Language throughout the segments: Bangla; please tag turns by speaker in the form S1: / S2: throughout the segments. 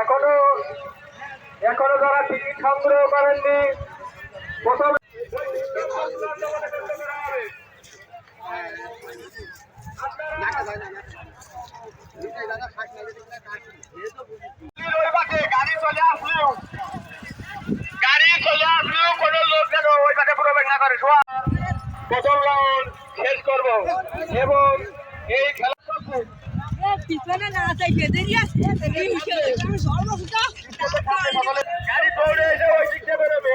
S1: এখনও এখনও যারা টিকিট সংগ্রহ করেননি, প্রথম গাড়ি চলে আসলেও গাড়ি চলে আসলেও কোনো লোক যেন ওই পাশে প্রবেশ না করে। প্রথম রাউন্ড করব এবং এই
S2: পিছনে না আসছে সর্বসুতা
S1: গাড়ি দৌড়ে এসে ওই দিক বেরোবে।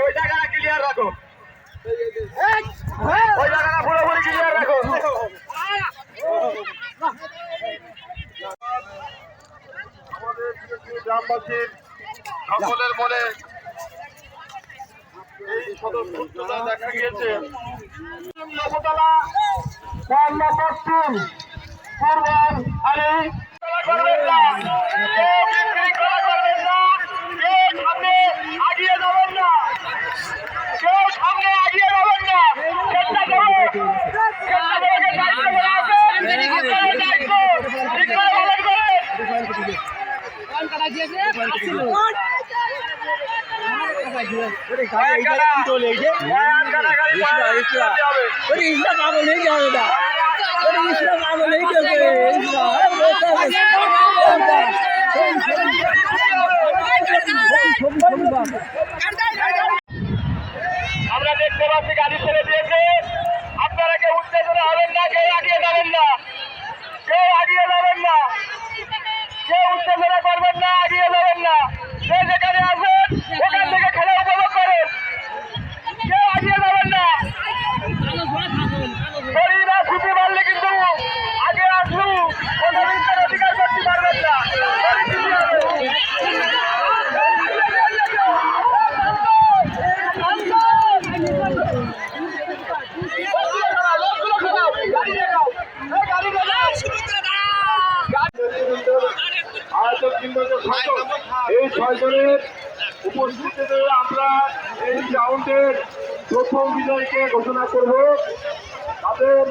S1: গ্রামবাসীর সকলের মনে এই সদস্যতা দেখা গিয়েছে। মোহাম্মদ পশ্চিম পূর্বান আলী করবেন না আমরা দেখতে পাচ্ছি গাড়ি ছেড়ে দিয়েছে। আপনারা কেউ উত্তেজনা হবেন না, কেউ আগিয়ে যাবেন না। কেউ আগিয়ে যাবেন না। কেউ উত্তেজনা করবেন না আগিয়ে যাবেন না। এই ছয়জনের উপস্থিতিতে আমরা এই রাউন্ডের প্রথম বিজয়কে ঘোষণা করব। তাদের